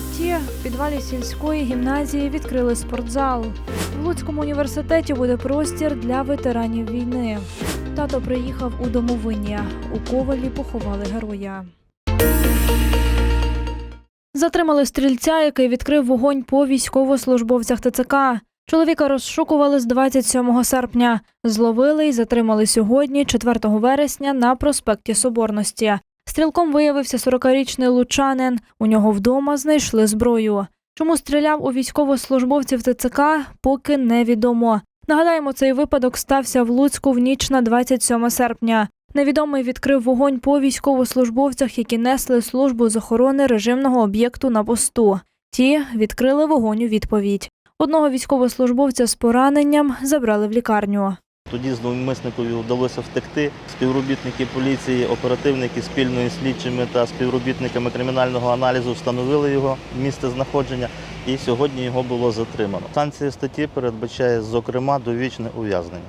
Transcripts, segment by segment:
укритті в підвалі сільської гімназії відкрили спортзал. В Луцькому університеті буде простір для ветеранів війни. Тато приїхав у домовині. У ковалі поховали героя. Затримали стрільця, який відкрив вогонь по військовослужбовцях ТЦК. Чоловіка розшукували з 27 серпня. Зловили і затримали сьогодні, 4 вересня, на проспекті Соборності. Стрілком виявився 40-річний лучанин. У нього вдома знайшли зброю. Чому стріляв у військовослужбовців ТЦК, поки невідомо. Нагадаємо, цей випадок стався в Луцьку в ніч на 27 серпня. Невідомий відкрив вогонь по військовослужбовцях, які несли службу з охорони режимного об'єкту на посту. Ті відкрили вогонь у відповідь. Одного військовослужбовця з пораненням забрали в лікарню. Тоді зловмисникові вдалося втекти. Співробітники поліції, оперативники спільно із слідчими та співробітниками кримінального аналізу встановили його місце знаходження, і сьогодні його було затримано. Санкція статті передбачає, зокрема, довічне ув'язнення.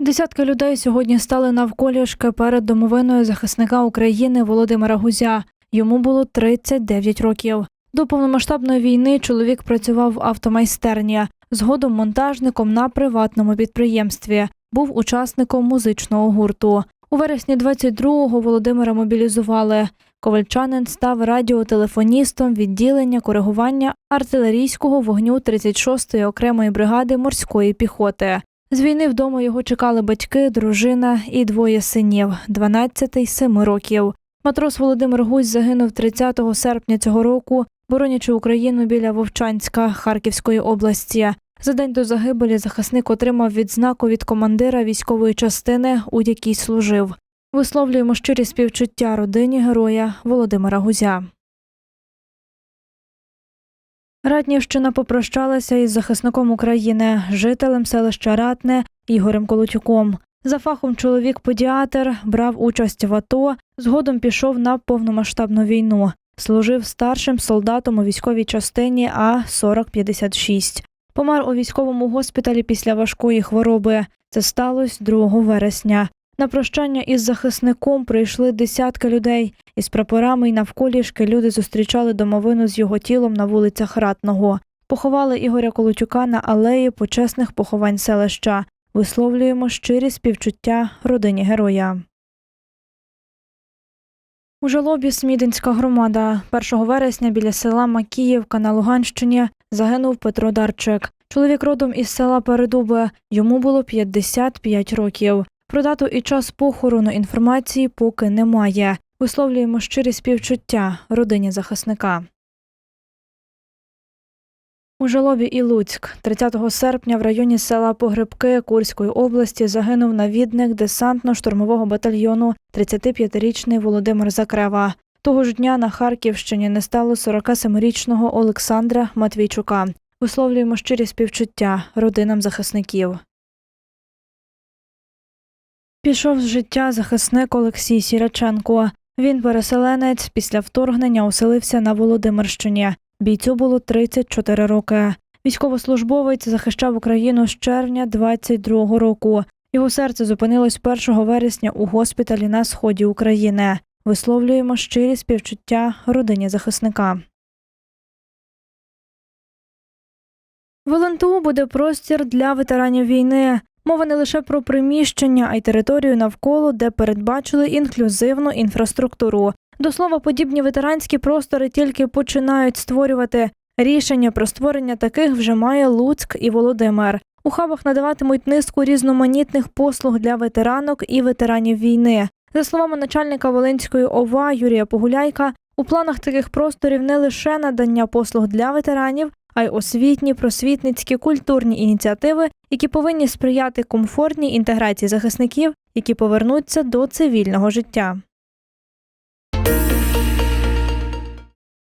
Десятки людей сьогодні стали навколішки перед домовиною захисника України Володимира Гузя. Йому було 39 років. До повномасштабної війни чоловік працював в автомайстерні, згодом монтажником на приватному підприємстві. Був учасником музичного гурту. У вересні 22-го Володимира мобілізували. Ковальчанин став радіотелефоністом відділення коригування артилерійського вогню 36-ї окремої бригади морської піхоти. З війни вдома його чекали батьки, дружина і двоє синів 12 й 7 років. Матрос Володимир Гусь загинув 30 серпня цього року, боронячи Україну біля Вовчанська Харківської області. За день до загибелі захисник отримав відзнаку від командира військової частини, у якій служив. Висловлюємо щирі співчуття родині героя Володимира Гузя. Раднівщина попрощалася із захисником України, жителем селища Ратне Ігорем Колотюком. За фахом чоловік педіатр брав участь в АТО, згодом пішов на повномасштабну війну. Служив старшим солдатом у військовій частині А 4056 Помер у військовому госпіталі після важкої хвороби. Це сталося 2 вересня. На прощання із захисником прийшли десятки людей. Із прапорами й навколішки люди зустрічали домовину з його тілом на вулицях Ратного. Поховали Ігоря Колотюка на алеї почесних поховань селища. Висловлюємо щирі співчуття родині героя. У жалобі Смідинська громада 1 вересня біля села Макіївка на Луганщині загинув Петро Дарчик. Чоловік родом із села Передуби. Йому було 55 років. Про дату і час похорону інформації поки немає. Висловлюємо щирі співчуття родині захисника. У Жалобі і Луцьк 30 серпня в районі села Погребки Курської області загинув навідник десантно-штурмового батальйону 35-річний Володимир Закрева. Того ж дня на Харківщині не стало 47-річного Олександра Матвійчука. Висловлюємо щирі співчуття родинам захисників. Пішов з життя захисник Олексій Сіряченко. Він переселенець після вторгнення оселився на Володимирщині. Бійцю було 34 роки. Військовослужбовець захищав Україну з червня 22-го року. Його серце зупинилось 1 вересня у госпіталі на сході України. Висловлюємо щирі співчуття родині захисника. В ЛНТУ буде простір для ветеранів війни. Мова не лише про приміщення, а й територію навколо, де передбачили інклюзивну інфраструктуру. До слова, подібні ветеранські простори тільки починають створювати. Рішення про створення таких вже має Луцьк і Володимир. У хабах надаватимуть низку різноманітних послуг для ветеранок і ветеранів війни. За словами начальника Волинської ОВА Юрія Погуляйка, у планах таких просторів не лише надання послуг для ветеранів, а й освітні, просвітницькі, культурні ініціативи, які повинні сприяти комфортній інтеграції захисників, які повернуться до цивільного життя.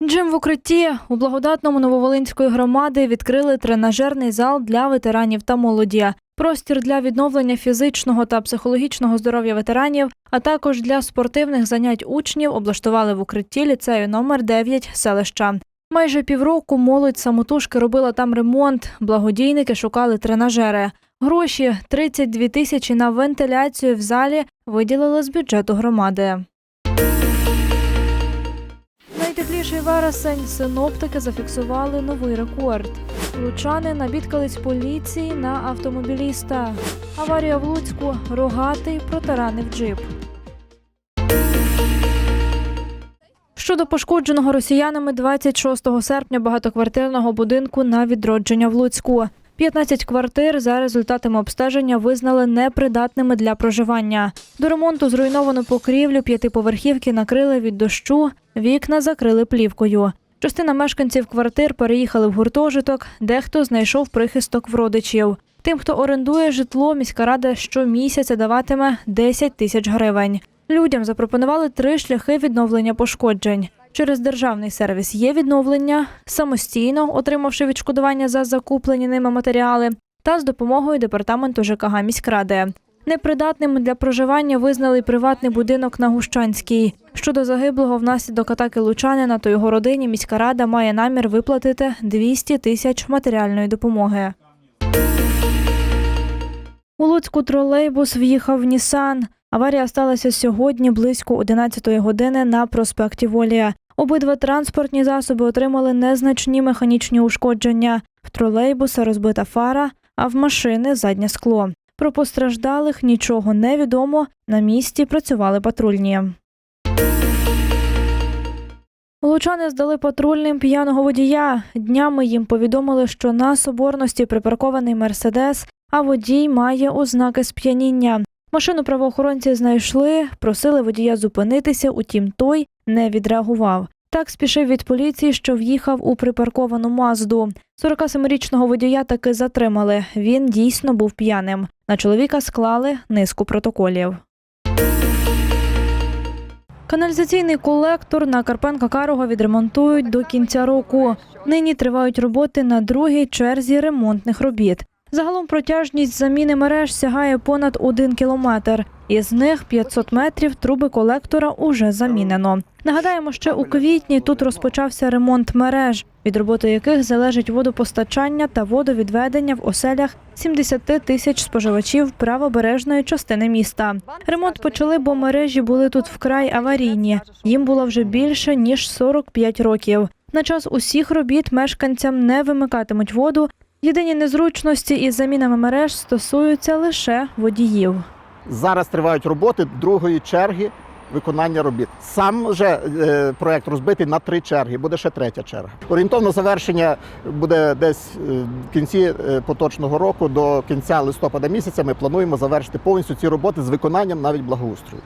Джим в укритті у благодатному Нововолинської громади відкрили тренажерний зал для ветеранів та молоді. Простір для відновлення фізичного та психологічного здоров'я ветеранів, а також для спортивних занять учнів облаштували в укритті ліцею номер 9 селища. Майже півроку молодь самотужки робила там ремонт. Благодійники шукали тренажери. Гроші 32 тисячі на вентиляцію в залі виділили з бюджету громади. Найтепліший вересень синоптики зафіксували новий рекорд. Лучани набідкались поліції на автомобіліста. Аварія в Луцьку рогатий протаранив джип. Щодо пошкодженого росіянами 26 серпня багатоквартирного будинку на відродження в Луцьку. 15 квартир за результатами обстеження визнали непридатними для проживання. До ремонту зруйновану покрівлю п'ятиповерхівки накрили від дощу, вікна закрили плівкою. Частина мешканців квартир переїхали в гуртожиток, дехто знайшов прихисток в родичів. Тим, хто орендує житло, міська рада щомісяця даватиме 10 тисяч гривень. Людям запропонували три шляхи відновлення пошкоджень. Через державний сервіс є відновлення, самостійно отримавши відшкодування за закуплені ними матеріали, та з допомогою департаменту ЖКГ міськради. Непридатним для проживання визнали приватний будинок на Гущанській. Щодо загиблого внаслідок атаки лучанина, то його родині міська рада має намір виплатити 200 тисяч матеріальної допомоги. У Луцьку тролейбус в'їхав в Нісан. Аварія сталася сьогодні близько 11 години на проспекті Волія. Обидва транспортні засоби отримали незначні механічні ушкодження. В тролейбуса розбита фара, а в машини заднє скло. Про постраждалих нічого не відомо. На місці працювали патрульні. Лучани здали патрульним п'яного водія. Днями їм повідомили, що на соборності припаркований мерседес, а водій має ознаки сп'яніння. Машину правоохоронці знайшли, просили водія зупинитися, утім той не відреагував. Так спішив від поліції, що в'їхав у припарковану мазду. 47-річного водія таки затримали. Він дійсно був п'яним. На чоловіка склали низку протоколів. Каналізаційний колектор на Карпенка Карого відремонтують до кінця року. Нині тривають роботи на другій черзі ремонтних робіт. Загалом протяжність заміни мереж сягає понад один кілометр. Із них 500 метрів труби колектора уже замінено. Нагадаємо, ще у квітні тут розпочався ремонт мереж, від роботи яких залежить водопостачання та водовідведення в оселях 70 тисяч споживачів правобережної частини міста. Ремонт почали, бо мережі були тут вкрай аварійні. Їм було вже більше ніж 45 років. На час усіх робіт мешканцям не вимикатимуть воду. Єдині незручності із замінами мереж стосуються лише водіїв. Зараз тривають роботи другої черги виконання робіт. Сам же е, проект розбитий на три черги, буде ще третя черга. Орієнтовно завершення буде десь е, в кінці е, поточного року, до кінця листопада місяця. Ми плануємо завершити повністю ці роботи з виконанням навіть благоустрою.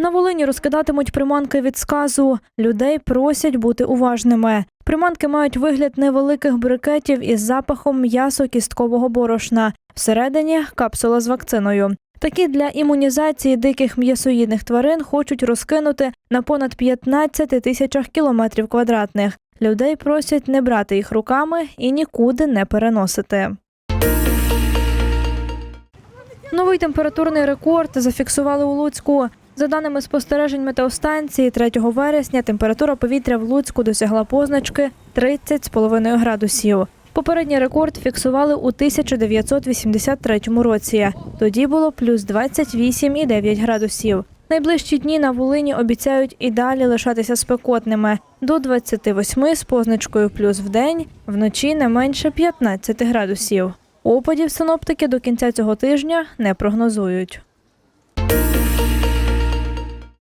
На Волині розкидатимуть приманки від сказу. Людей просять бути уважними. Приманки мають вигляд невеликих брикетів із запахом м'ясо кісткового борошна. Всередині капсула з вакциною. Такі для імунізації диких м'ясоїдних тварин хочуть розкинути на понад 15 тисячах кілометрів квадратних. Людей просять не брати їх руками і нікуди не переносити. Новий температурний рекорд зафіксували у Луцьку. За даними спостережень метеостанції, 3 вересня температура повітря в Луцьку досягла позначки 30,5 градусів. Попередній рекорд фіксували у 1983 році. Тоді було плюс 28,9 градусів. Найближчі дні на Волині обіцяють і далі лишатися спекотними до 28 з позначкою плюс в день, вночі не менше 15 градусів. Опадів синоптики до кінця цього тижня не прогнозують.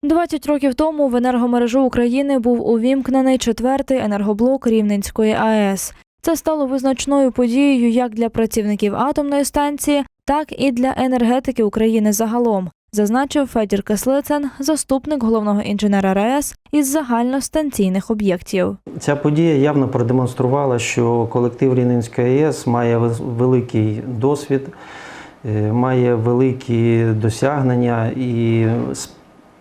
20 років тому в енергомережу України був увімкнений четвертий енергоблок Рівненської АЕС. Це стало визначною подією як для працівників атомної станції, так і для енергетики України загалом, зазначив Федір Кислицин, заступник головного інженера РАЕС із загальностанційних об'єктів. Ця подія явно продемонструвала, що колектив Рівненської АЕС має великий досвід, е, має великі досягнення і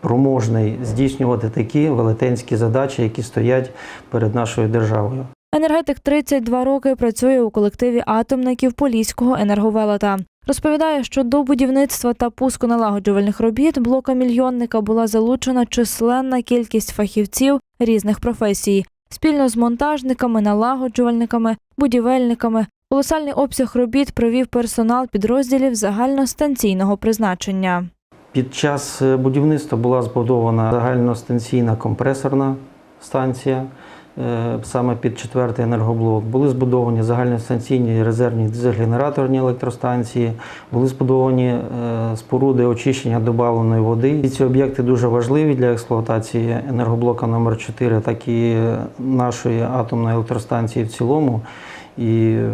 спроможний здійснювати такі велетенські задачі, які стоять перед нашою державою. Енергетик 32 роки працює у колективі атомників Поліського енерговелета. Розповідає, що до будівництва та пуску налагоджувальних робіт блока мільйонника була залучена численна кількість фахівців різних професій. Спільно з монтажниками, налагоджувальниками, будівельниками. Колосальний обсяг робіт провів персонал підрозділів загальностанційного призначення. Під час е, будівництва була збудована загальностанційна компресорна станція, е, саме під четвертий енергоблок. Були збудовані загальностанційні резервні дизель-генераторні електростанції, були збудовані е, споруди очищення добавленої води. І ці об'єкти дуже важливі для експлуатації енергоблока номер 4 так і нашої атомної електростанції в цілому. І е,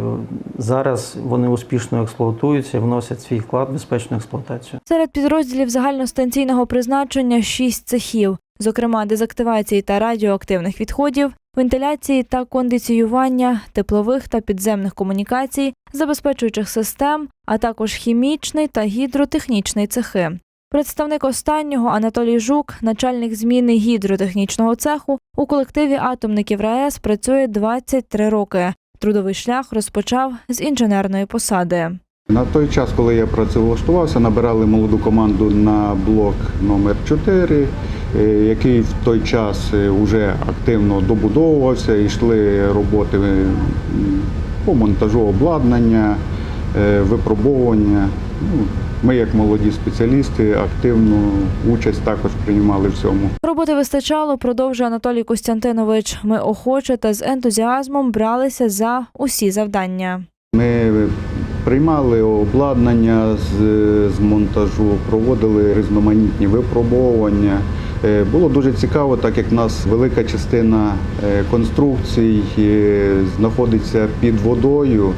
зараз вони успішно експлуатуються, вносять свій вклад в безпечну експлуатацію. Серед підрозділів загальностанційного призначення шість цехів, зокрема дезактивації та радіоактивних відходів, вентиляції та кондиціювання, теплових та підземних комунікацій, забезпечуючих систем, а також хімічний та гідротехнічний цехи. Представник останнього Анатолій Жук, начальник зміни гідротехнічного цеху, у колективі атомників РаЕС працює 23 роки. Трудовий шлях розпочав з інженерної посади. На той час, коли я працевлаштувався, набирали молоду команду на блок номер 4 е, який в той час вже активно добудовувався, йшли роботи по монтажу обладнання, е, випробовування. Ми, як молоді спеціалісти, активну участь також приймали в цьому. Роботи вистачало, продовжує Анатолій Костянтинович. Ми охоче та з ентузіазмом бралися за усі завдання. Ми приймали обладнання з, з монтажу, проводили різноманітні випробовування. Е, Було дуже цікаво, так як в нас велика частина е, конструкцій е, знаходиться під водою,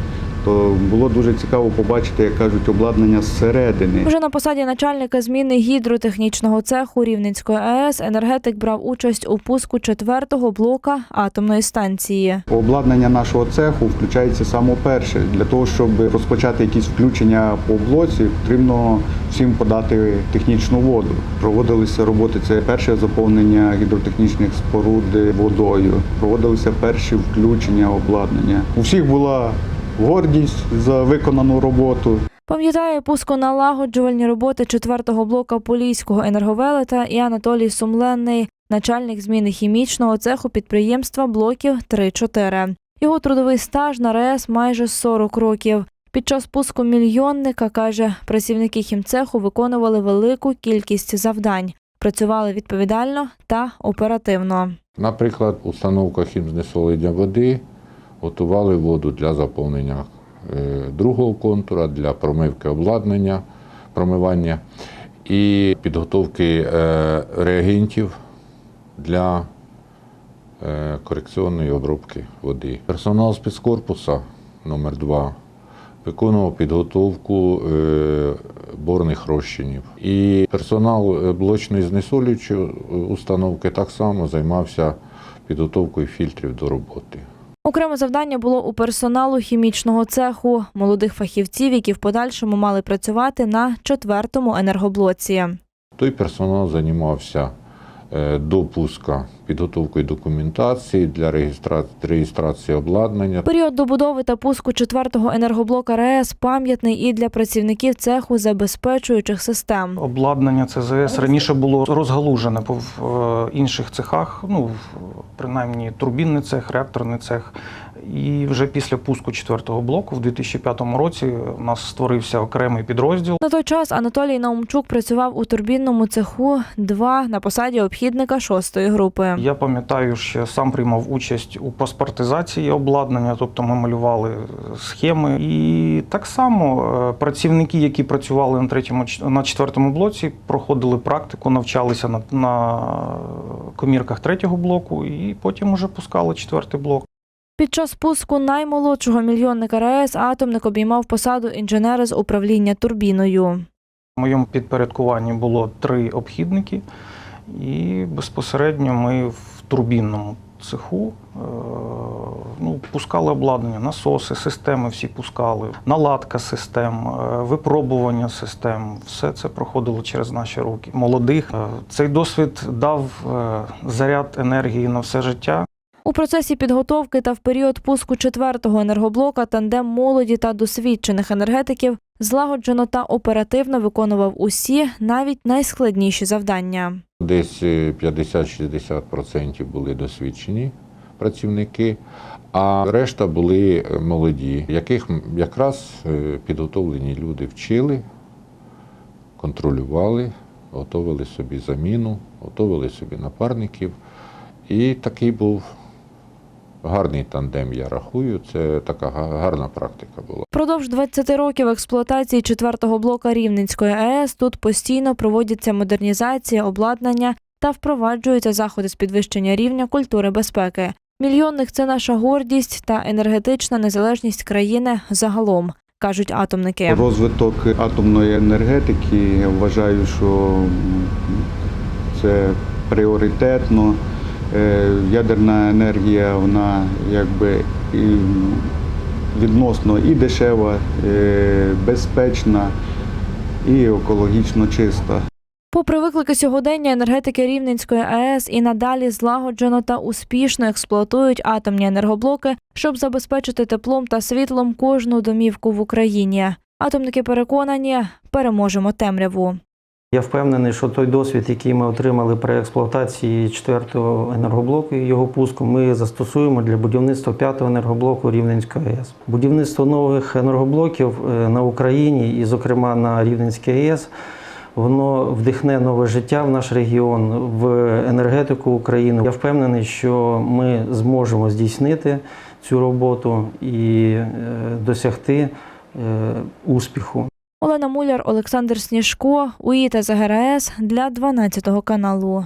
то було дуже цікаво побачити, як кажуть, обладнання зсередини. Вже на посаді начальника зміни гідротехнічного цеху Рівненської АЕС енергетик брав участь у пуску четвертого блока атомної станції. Обладнання нашого цеху включається саме перше. Для того, щоб розпочати якісь включення по блоці, потрібно всім подати технічну воду. Проводилися роботи. Це перше заповнення гідротехнічних споруд водою. Проводилися перші включення обладнання. У всіх була гордість за виконану роботу. Пам'ятає пусконалагоджувальні роботи четвертого блока Поліського енерговелета і Анатолій Сумленний, начальник зміни хімічного цеху підприємства блоків 3-4. Його трудовий стаж на РЕС майже 40 років. Під час пуску мільйонника каже, працівники хімцеху виконували велику кількість завдань, працювали відповідально та оперативно. Наприклад, установка хімзнесолення води готували воду для заповнення е, другого контура, для промивки обладнання, промивання і підготовки е, реагентів для е, корекційної обробки води. Персонал спецкорпуса номер 2 виконував підготовку борних розчинів. І персонал блочної знесолюючої установки так само займався підготовкою фільтрів до роботи. Окреме завдання було у персоналу хімічного цеху, молодих фахівців, які в подальшому мали працювати на четвертому енергоблоці. Той персонал займався до пуска підготовкою документації для реєстрації реєстрації обладнання. Період добудови та пуску четвертого енергоблока РЕС пам'ятний і для працівників цеху забезпечуючих систем. Обладнання ЦЗС раніше було розгалужене по в е, інших цехах, ну в- принаймні турбінний цех, реакторний цех. І вже після пуску четвертого блоку в 2005 році у нас створився окремий підрозділ. На той час Анатолій Наумчук працював у турбінному цеху 2 на посаді обхідника шостої групи. Я пам'ятаю, що сам приймав участь у паспортизації обладнання, тобто ми малювали схеми. І так само е, працівники, які працювали на третьому на четвертому блоці, проходили практику, навчалися на, на комірках третього блоку, і потім уже пускали четвертий блок. Під час пуску наймолодшого мільйонника РАЕС атомник обіймав посаду інженера з управління турбіною. В моєму підпорядкуванні було три обхідники, і безпосередньо ми в турбінному цеху е, ну, пускали обладнання, насоси, системи всі пускали, наладка систем, е, випробування систем. Все це проходило через наші руки. Молодих Е, цей досвід дав заряд енергії на все життя. У процесі підготовки та в період пуску четвертого енергоблока тандем молоді та досвідчених енергетиків злагоджено та оперативно виконував усі, навіть найскладніші завдання. Десь е, 50-60% були досвідчені працівники, а решта були е, молоді, яких якраз е, підготовлені люди вчили, контролювали готували собі заміну, готували собі напарників. І такий був гарний тандем, я рахую. Це така га- гарна практика була. Продовж 20 років експлуатації четвертого блока Рівненської АЕС тут постійно проводяться модернізація, обладнання та впроваджуються заходи з підвищення рівня культури безпеки. Мільйонник це наша гордість та енергетична незалежність країни загалом, кажуть атомники. Розвиток атомної енергетики, я вважаю, що це пріоритетно. Е, Ядерна енергія, вона якби відносно і дешева, е, безпечна, і екологічно чиста. Попри виклики сьогодення, енергетики Рівненської АЕС і надалі злагоджено та успішно експлуатують атомні енергоблоки, щоб забезпечити теплом та світлом кожну домівку в Україні. Атомники переконані, переможемо темряву. Я впевнений, що той досвід, який ми отримали при експлуатації четвертого енергоблоку і його пуску, ми застосуємо для будівництва п'ятого енергоблоку Рівненської АЕС. Будівництво нових енергоблоків е, на Україні і, зокрема, на Рівненській АЕС, воно вдихне нове життя в наш регіон, в енергетику України. Я впевнений, що ми зможемо здійснити цю роботу і е, досягти е, успіху. Олена Муляр, Олександр Сніжко, УІТА ЗГРС для 12 каналу.